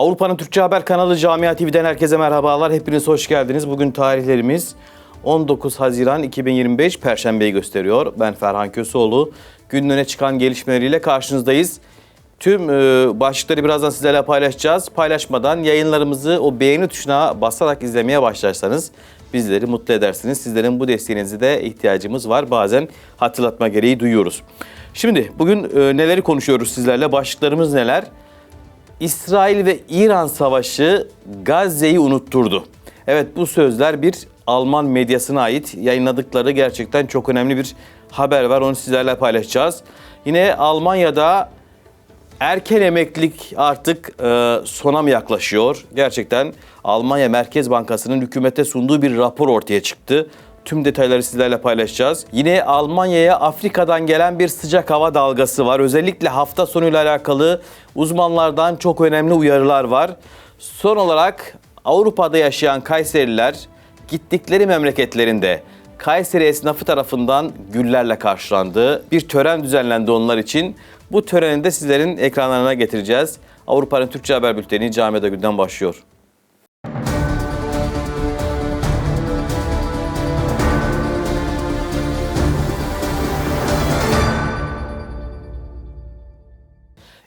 Avrupa'nın Türkçe Haber kanalı Camia TV'den herkese merhabalar. Hepiniz hoş geldiniz. Bugün tarihlerimiz 19 Haziran 2025 Perşembe'yi gösteriyor. Ben Ferhan Köseoğlu. Günün çıkan gelişmeleriyle karşınızdayız. Tüm e, başlıkları birazdan sizlerle paylaşacağız. Paylaşmadan yayınlarımızı o beğeni tuşuna basarak izlemeye başlarsanız bizleri mutlu edersiniz. Sizlerin bu desteğinize de ihtiyacımız var. Bazen hatırlatma gereği duyuyoruz. Şimdi bugün e, neleri konuşuyoruz sizlerle? Başlıklarımız neler? İsrail ve İran savaşı Gazze'yi unutturdu. Evet bu sözler bir Alman medyasına ait yayınladıkları gerçekten çok önemli bir haber var. Onu sizlerle paylaşacağız. Yine Almanya'da erken emeklilik artık e, sona mı yaklaşıyor? Gerçekten Almanya Merkez Bankası'nın hükümete sunduğu bir rapor ortaya çıktı. Tüm detayları sizlerle paylaşacağız. Yine Almanya'ya Afrika'dan gelen bir sıcak hava dalgası var. Özellikle hafta sonuyla alakalı uzmanlardan çok önemli uyarılar var. Son olarak Avrupa'da yaşayan Kayseriler gittikleri memleketlerinde Kayseri esnafı tarafından güllerle karşılandı. Bir tören düzenlendi onlar için. Bu töreni de sizlerin ekranlarına getireceğiz. Avrupa'nın Türkçe Haber Bülteni Camiada Gül'den başlıyor.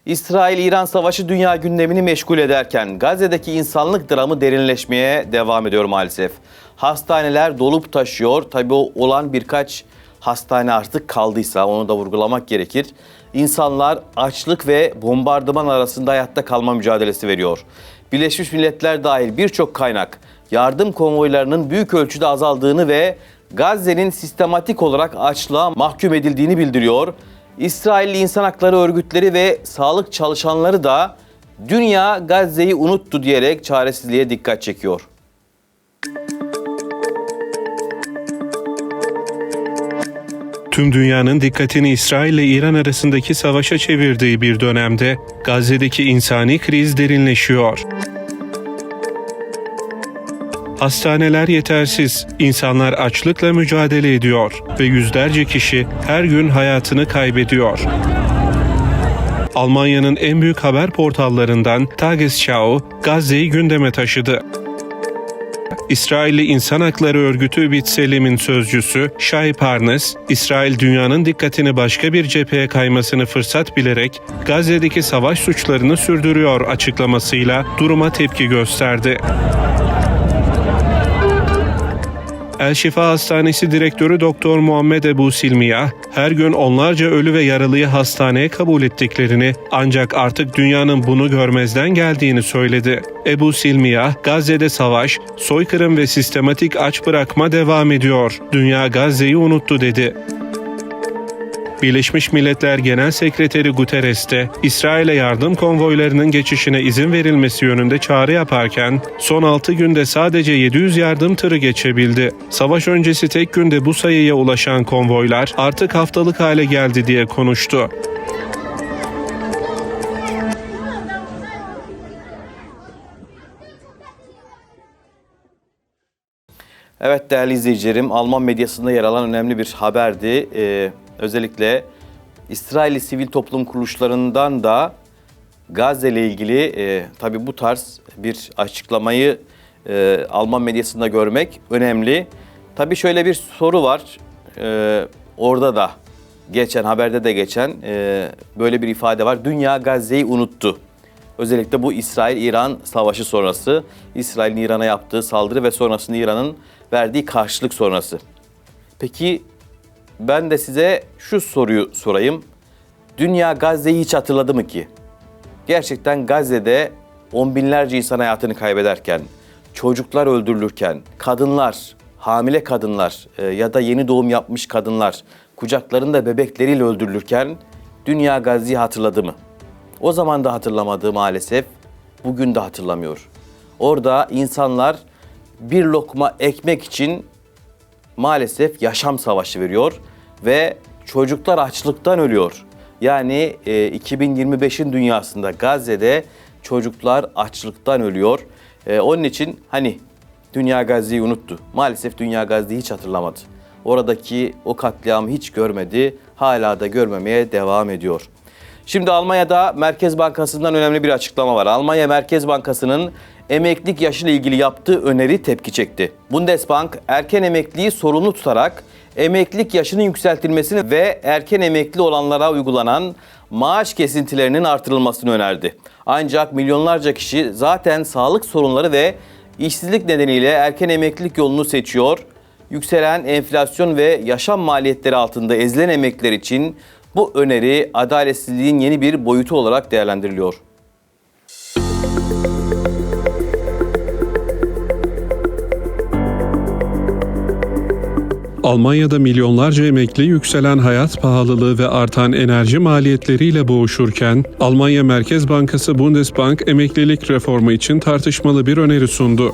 İsrail-İran savaşı dünya gündemini meşgul ederken Gazze'deki insanlık dramı derinleşmeye devam ediyor maalesef. Hastaneler dolup taşıyor. Tabii o olan birkaç hastane artık kaldıysa onu da vurgulamak gerekir. İnsanlar açlık ve bombardıman arasında hayatta kalma mücadelesi veriyor. Birleşmiş Milletler dahil birçok kaynak yardım konvoylarının büyük ölçüde azaldığını ve Gazze'nin sistematik olarak açlığa mahkum edildiğini bildiriyor. İsrailli insan hakları örgütleri ve sağlık çalışanları da dünya Gazze'yi unuttu diyerek çaresizliğe dikkat çekiyor. Tüm dünyanın dikkatini İsrail ile İran arasındaki savaşa çevirdiği bir dönemde Gazze'deki insani kriz derinleşiyor. Hastaneler yetersiz, insanlar açlıkla mücadele ediyor ve yüzlerce kişi her gün hayatını kaybediyor. Almanya'nın en büyük haber portallarından Tagesschau, Gazze'yi gündeme taşıdı. İsrailli İnsan Hakları Örgütü B'Tselim'in sözcüsü Shai Parnes, İsrail dünyanın dikkatini başka bir cepheye kaymasını fırsat bilerek Gazze'deki savaş suçlarını sürdürüyor açıklamasıyla duruma tepki gösterdi. El Şifa Hastanesi Direktörü Doktor Muhammed Ebu Silmiya, her gün onlarca ölü ve yaralıyı hastaneye kabul ettiklerini ancak artık dünyanın bunu görmezden geldiğini söyledi. Ebu Silmiya, Gazze'de savaş, soykırım ve sistematik aç bırakma devam ediyor. Dünya Gazze'yi unuttu dedi. Birleşmiş Milletler Genel Sekreteri Guterres de İsrail'e yardım konvoylarının geçişine izin verilmesi yönünde çağrı yaparken son 6 günde sadece 700 yardım tırı geçebildi. Savaş öncesi tek günde bu sayıya ulaşan konvoylar artık haftalık hale geldi diye konuştu. Evet değerli izleyicilerim, Alman medyasında yer alan önemli bir haberdi. Ee, özellikle İsrailli sivil toplum kuruluşlarından da Gazze ile ilgili e, tabii bu tarz bir açıklamayı e, Alman medyasında görmek önemli. Tabii şöyle bir soru var. E, orada da geçen haberde de geçen e, böyle bir ifade var. Dünya Gazze'yi unuttu. Özellikle bu İsrail-İran savaşı sonrası, İsrail'in İran'a yaptığı saldırı ve sonrasında İran'ın verdiği karşılık sonrası. Peki ben de size şu soruyu sorayım. Dünya Gazze'yi hiç hatırladı mı ki? Gerçekten Gazze'de on binlerce insan hayatını kaybederken, çocuklar öldürülürken, kadınlar, hamile kadınlar e, ya da yeni doğum yapmış kadınlar kucaklarında bebekleriyle öldürülürken dünya Gazze'yi hatırladı mı? O zaman da hatırlamadı maalesef, bugün de hatırlamıyor. Orada insanlar bir lokma ekmek için maalesef yaşam savaşı veriyor ve çocuklar açlıktan ölüyor. Yani e, 2025'in dünyasında Gazze'de çocuklar açlıktan ölüyor. E, onun için hani Dünya Gazze'yi unuttu. Maalesef Dünya Gazze'yi hiç hatırlamadı. Oradaki o katliamı hiç görmedi. Hala da görmemeye devam ediyor. Şimdi Almanya'da Merkez Bankası'ndan önemli bir açıklama var. Almanya Merkez Bankası'nın emeklilik yaşıyla ilgili yaptığı öneri tepki çekti. Bundesbank erken emekliyi sorumlu tutarak emeklilik yaşının yükseltilmesini ve erken emekli olanlara uygulanan maaş kesintilerinin artırılmasını önerdi. Ancak milyonlarca kişi zaten sağlık sorunları ve işsizlik nedeniyle erken emeklilik yolunu seçiyor. Yükselen enflasyon ve yaşam maliyetleri altında ezilen emekliler için bu öneri adaletsizliğin yeni bir boyutu olarak değerlendiriliyor. Almanya'da milyonlarca emekli yükselen hayat pahalılığı ve artan enerji maliyetleriyle boğuşurken, Almanya Merkez Bankası Bundesbank emeklilik reformu için tartışmalı bir öneri sundu.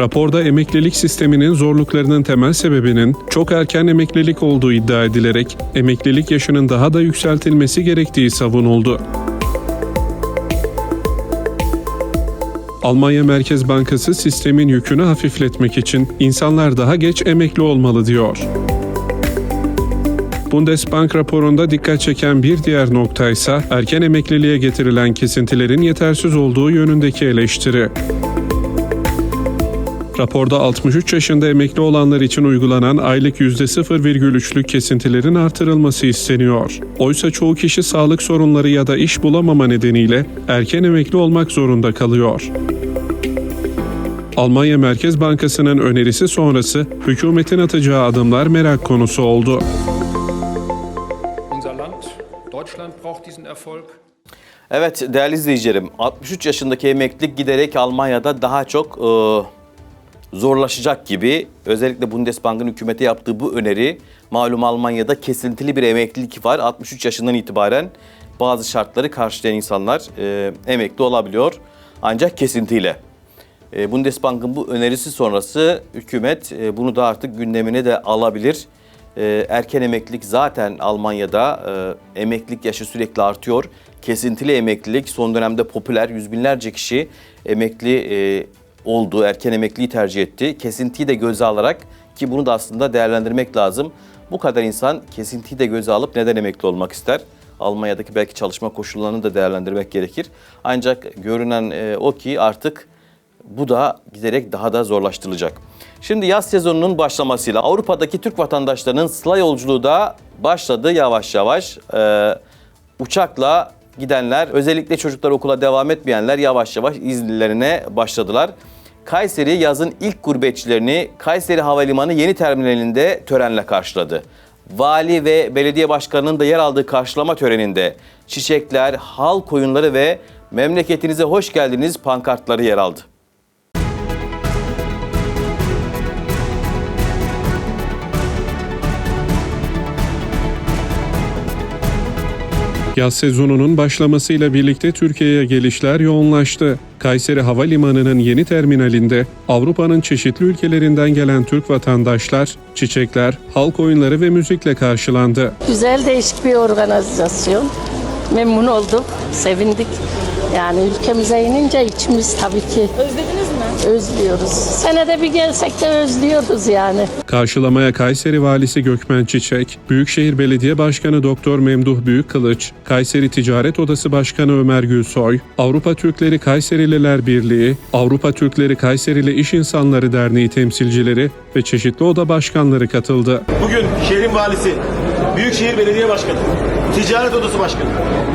Raporda emeklilik sisteminin zorluklarının temel sebebinin çok erken emeklilik olduğu iddia edilerek emeklilik yaşının daha da yükseltilmesi gerektiği savunuldu. Almanya Merkez Bankası sistemin yükünü hafifletmek için insanlar daha geç emekli olmalı diyor. Bundesbank raporunda dikkat çeken bir diğer nokta ise erken emekliliğe getirilen kesintilerin yetersiz olduğu yönündeki eleştiri. Raporda 63 yaşında emekli olanlar için uygulanan aylık %0,3'lük kesintilerin artırılması isteniyor. Oysa çoğu kişi sağlık sorunları ya da iş bulamama nedeniyle erken emekli olmak zorunda kalıyor. Almanya Merkez Bankası'nın önerisi sonrası hükümetin atacağı adımlar merak konusu oldu. Unser Land, Deutschland braucht diesen Erfolg. Evet değerli izleyicilerim 63 yaşındaki emeklilik giderek Almanya'da daha çok e, zorlaşacak gibi. Özellikle Bundesbank'ın hükümete yaptığı bu öneri malum Almanya'da kesintili bir emeklilik var. 63 yaşından itibaren bazı şartları karşılayan insanlar e, emekli olabiliyor ancak kesintiyle. E, Bundesbank'ın bu önerisi sonrası hükümet e, bunu da artık gündemine de alabilir. E, erken emeklilik zaten Almanya'da e, emeklilik yaşı sürekli artıyor. Kesintili emeklilik son dönemde popüler. Yüz binlerce kişi emekli e, oldu, erken emekliyi tercih etti. Kesintiyi de göze alarak ki bunu da aslında değerlendirmek lazım. Bu kadar insan kesintiyi de göze alıp neden emekli olmak ister? Almanya'daki belki çalışma koşullarını da değerlendirmek gerekir. Ancak görünen e, o ki artık bu da giderek daha da zorlaştırılacak. Şimdi yaz sezonunun başlamasıyla Avrupa'daki Türk vatandaşlarının sıla yolculuğu da başladı yavaş yavaş. Ee, uçakla gidenler, özellikle çocuklar okula devam etmeyenler yavaş yavaş izinlerine başladılar. Kayseri yazın ilk gurbetçilerini Kayseri Havalimanı yeni terminalinde törenle karşıladı. Vali ve belediye başkanının da yer aldığı karşılama töreninde çiçekler, halk oyunları ve memleketinize hoş geldiniz pankartları yer aldı. Yaz sezonunun başlamasıyla birlikte Türkiye'ye gelişler yoğunlaştı. Kayseri Havalimanı'nın yeni terminalinde Avrupa'nın çeşitli ülkelerinden gelen Türk vatandaşlar, çiçekler, halk oyunları ve müzikle karşılandı. Güzel değişik bir organizasyon. Memnun olduk, sevindik. Yani ülkemize inince içimiz tabii ki Özlediniz mi? özlüyoruz. Senede bir gelsek de özlüyoruz yani. Karşılamaya Kayseri Valisi Gökmen Çiçek, Büyükşehir Belediye Başkanı Doktor Memduh Büyükkılıç, Kayseri Ticaret Odası Başkanı Ömer Gülsoy, Avrupa Türkleri Kayserililer Birliği, Avrupa Türkleri Kayserili İş İnsanları Derneği temsilcileri ve çeşitli oda başkanları katıldı. Bugün şehrin valisi, Büyükşehir Belediye Başkanı, Ticaret Odası Başkanı,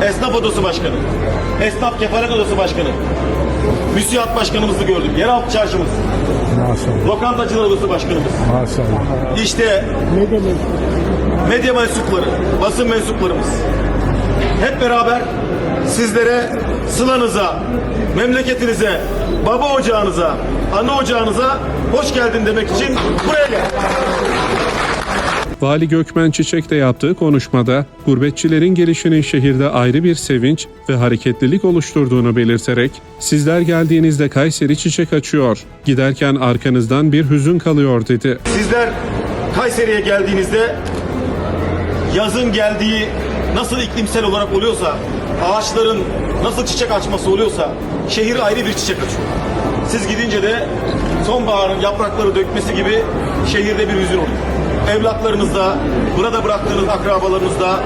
Esnaf Odası Başkanı, Esnaf Kefaret Odası Başkanı, Müsiyat Başkanımızı gördük. Yeraltı Çarşımız, Lokantacılar Odası Başkanımız. Maşallah. İşte medya mensupları, basın mensuplarımız. Hep beraber sizlere sılanıza, memleketinize, baba ocağınıza, ana ocağınıza hoş geldin demek için buraya geldik. Vali Gökmen Çiçek de yaptığı konuşmada gurbetçilerin gelişinin şehirde ayrı bir sevinç ve hareketlilik oluşturduğunu belirterek sizler geldiğinizde Kayseri çiçek açıyor, giderken arkanızdan bir hüzün kalıyor dedi. Sizler Kayseri'ye geldiğinizde yazın geldiği nasıl iklimsel olarak oluyorsa, ağaçların nasıl çiçek açması oluyorsa şehir ayrı bir çiçek açıyor. Siz gidince de sonbaharın yaprakları dökmesi gibi şehirde bir hüzün oluyor. Evlatlarınızda, burada bıraktığınız akrabalarınızda,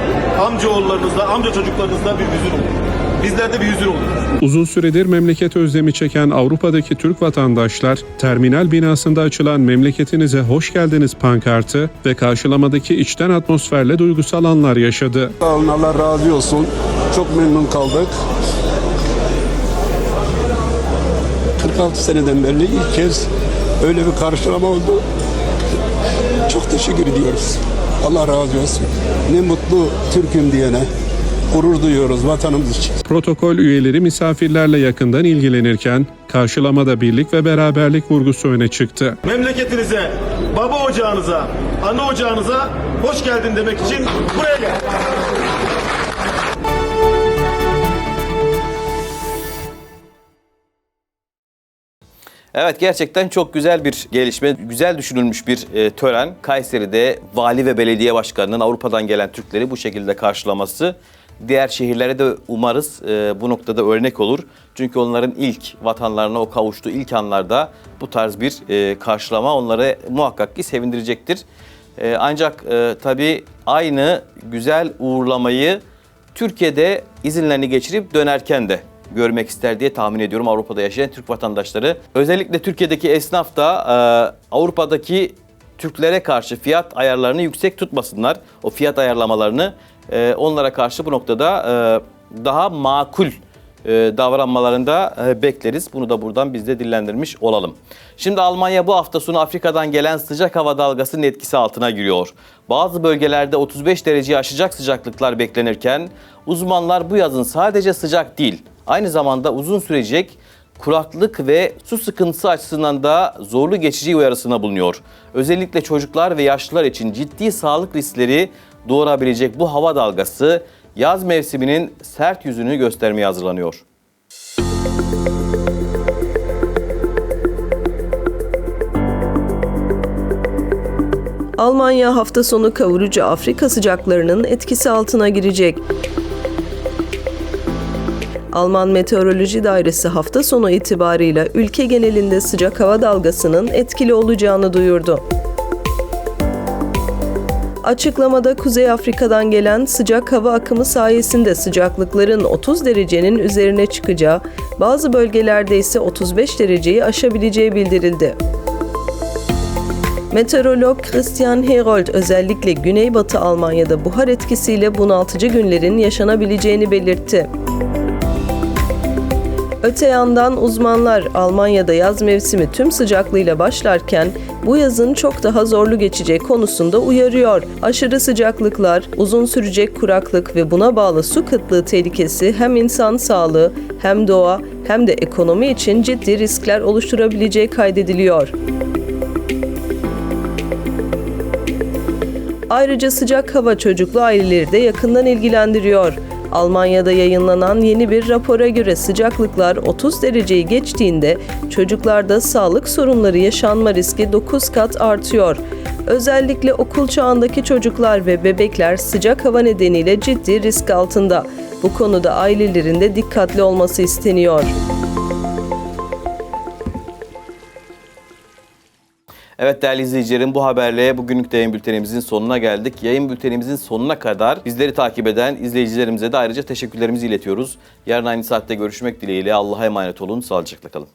amcaoğullarınızda, amca çocuklarınızda bir hüzün olur. Bizlerde bir hüzün olur. Uzun süredir memleket özlemi çeken Avrupa'daki Türk vatandaşlar, terminal binasında açılan memleketinize hoş geldiniz pankartı ve karşılamadaki içten atmosferle duygusal anlar yaşadı. Sağ olun Allah razı olsun. Çok memnun kaldık. 46 seneden beri ilk kez öyle bir karşılama oldu. Çok teşekkür ediyoruz. Allah razı olsun. Ne mutlu Türk'üm diyene. Gurur duyuyoruz vatanımız için. Protokol üyeleri misafirlerle yakından ilgilenirken karşılamada birlik ve beraberlik vurgusu öne çıktı. Memleketinize, baba ocağınıza, ana ocağınıza hoş geldin demek için buraya gel. Evet gerçekten çok güzel bir gelişme, güzel düşünülmüş bir e, tören. Kayseri'de vali ve belediye başkanının Avrupa'dan gelen Türkleri bu şekilde karşılaması diğer şehirlere de umarız e, bu noktada örnek olur. Çünkü onların ilk vatanlarına o kavuştuğu ilk anlarda bu tarz bir e, karşılama onları muhakkak ki sevindirecektir. E, ancak e, tabii aynı güzel uğurlamayı Türkiye'de izinlerini geçirip dönerken de görmek ister diye tahmin ediyorum Avrupa'da yaşayan Türk vatandaşları. Özellikle Türkiye'deki esnaf da e, Avrupa'daki Türklere karşı fiyat ayarlarını yüksek tutmasınlar. O fiyat ayarlamalarını e, onlara karşı bu noktada e, daha makul e, davranmalarında e, bekleriz. Bunu da buradan biz de dillendirmiş olalım. Şimdi Almanya bu hafta sonu Afrika'dan gelen sıcak hava dalgasının etkisi altına giriyor. Bazı bölgelerde 35 dereceyi aşacak sıcaklıklar beklenirken uzmanlar bu yazın sadece sıcak değil, aynı zamanda uzun sürecek kuraklık ve su sıkıntısı açısından da zorlu geçici uyarısına bulunuyor. Özellikle çocuklar ve yaşlılar için ciddi sağlık riskleri doğurabilecek bu hava dalgası yaz mevsiminin sert yüzünü göstermeye hazırlanıyor. Almanya hafta sonu kavurucu Afrika sıcaklarının etkisi altına girecek. Alman Meteoroloji Dairesi hafta sonu itibarıyla ülke genelinde sıcak hava dalgasının etkili olacağını duyurdu. Açıklamada Kuzey Afrika'dan gelen sıcak hava akımı sayesinde sıcaklıkların 30 derecenin üzerine çıkacağı, bazı bölgelerde ise 35 dereceyi aşabileceği bildirildi. Meteorolog Christian Herold özellikle Güneybatı Almanya'da buhar etkisiyle bunaltıcı günlerin yaşanabileceğini belirtti. Öte yandan uzmanlar Almanya'da yaz mevsimi tüm sıcaklığıyla başlarken bu yazın çok daha zorlu geçeceği konusunda uyarıyor. Aşırı sıcaklıklar, uzun sürecek kuraklık ve buna bağlı su kıtlığı tehlikesi hem insan sağlığı hem doğa hem de ekonomi için ciddi riskler oluşturabileceği kaydediliyor. Ayrıca sıcak hava çocuklu aileleri de yakından ilgilendiriyor. Almanya'da yayınlanan yeni bir rapora göre sıcaklıklar 30 dereceyi geçtiğinde çocuklarda sağlık sorunları yaşanma riski 9 kat artıyor. Özellikle okul çağındaki çocuklar ve bebekler sıcak hava nedeniyle ciddi risk altında. Bu konuda ailelerin de dikkatli olması isteniyor. Evet değerli izleyicilerim bu haberle bugünlük de yayın bültenimizin sonuna geldik. Yayın bültenimizin sonuna kadar bizleri takip eden izleyicilerimize de ayrıca teşekkürlerimizi iletiyoruz. Yarın aynı saatte görüşmek dileğiyle Allah'a emanet olun. Sağlıcakla kalın.